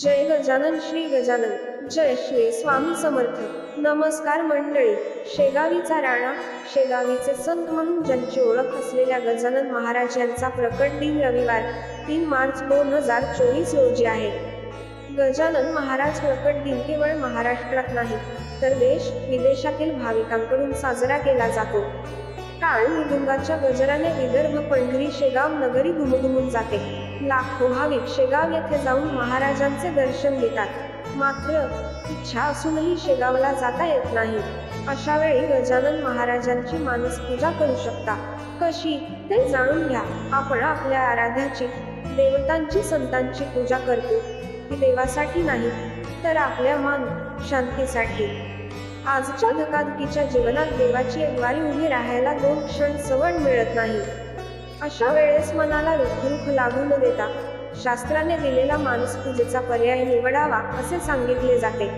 जय गजानन श्री गजानन. जय श्री स्वामी समर्थ. नमस्कार मंडळी. शेगावीचा राणा शेगावीचे संत म्हणून ज्यांची ओळख असलेल्या गजानन महाराज यांचा प्रकट दिन रविवार तीन मार्च दोन हजार चोवीस रोजी आहे. गजानन महाराज प्रकट दिन केवळ महाराष्ट्रात नाही तर देश विदेशातील भाविकांकडून साजरा केला जातो. काळ निदुंगाच्या गजराने विदर्भ पंढरी शेगाव नगरी घुमघुमून जाते. लाखो भाविक शेगाव येथे जाऊन महाराजांचे दर्शन घेतात. मात्र इच्छा असूनही शेगावला जाता येत नाही. अशा वेळी गजानन महाराजांची मानस पूजा करू शकता. कशी? ते जाणून घ्या. आपण आपल्या आराध्याची देवतांची संतांची पूजा करतो. ती देवासाठी नाही तर आपल्या मन शांतीसाठी. आजच्या धकाधकीच्या जीवनात देवाची अगवारी उभी राहायला दोन क्षण सवड मिळत नाही. अशा वेळेस मनाला रुखरुख लागू न देता शास्त्राने दिलेला मानसपूजेचा पर्याय निवडावा असे सांगितले जाते.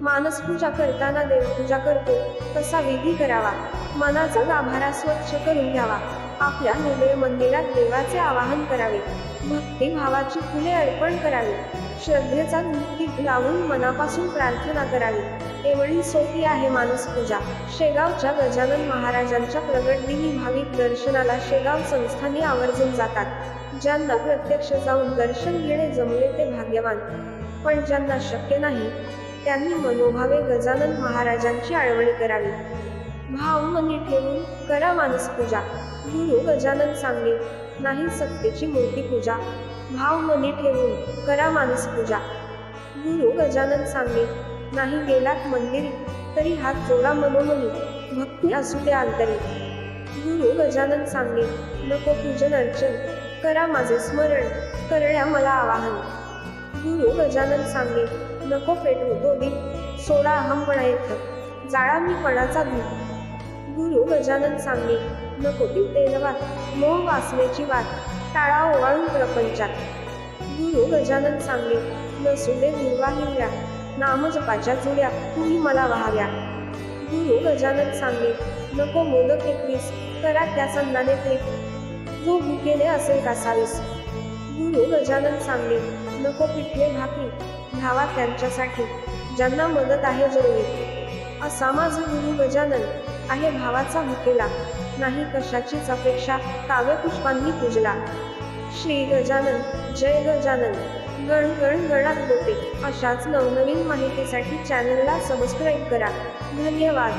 मानसपूजा करताना देवपूजा करतो तसा विधी करावा. मनाचा गाभारा स्वच्छ करून घ्यावा. आपल्या हृदय मंदिरात देवाचे आवाहन करावे. भक्तिभावाची फुले अर्पण करावी. श्रद्धेचा दीप लावून मनापासून प्रार्थना करावी. एवढी सोपी आहे मानसपूजा शेगावच्या गजानन महाराजांच्या प्रगटदिनी भाविक दर्शनाला शेगाव संस्थानी आवर्जून जातात. ज्यांना प्रत्यक्ष जाऊन दर्शन घेणे जमले ते भाग्यवान. पण ज्यांना शक्य नाही त्यांनी मनोभावे गजानन महाराजांची आळवणी करावी. भाव मनी ठेवून करा मानसपूजा गुरु गजानन सांगे नाही सत्तेची मूर्ती पूजा. भाव मनी ठेवून करा मानस पूजा. गुरु गजानन सांगे नाही गेलात मंदिरी तरी हात जोडा मनोमनी. भक्ती असू दे अंतरी. गुरु गजानन सांगे नको पूजन अर्चन करा माझे स्मरण करण्या मला आवाहन. गुरु गजानन सांगे नको पेटवू तो दीप सोडा अहमपणा येत. जाळा मी पणाचा धूप गुरु गजानन सांगे नको ती तेलवात मोह वासनेची वाट. टाळा ओवाळून प्रपंचात. गुरु गजानन सांगे नसुले दे निर्वाहिल्या नामजपाच्या जुड्या. तुम्ही मला व्हाव्या. गुरु गजानन सांगले नको मोदक एकवीस करा त्या संदाने ते जो भुकेने असेल कासावीस. गुरु गजानन सांगले नको पिठले भाकी धावा त्यांच्यासाठी. ज्यांना मदत आहे जरुरी. असा माझा गुरु गजानन आहे भावाचा भुकेला. नाही कशाचीच अपेक्षा काव्य पुष्पांनी पूजला. श्री गजानन जय गजानन. गण गण गणात होते. अशाच नवनवीन माहितीसाठी चॅनलला सबस्क्राईब करा. धन्यवाद.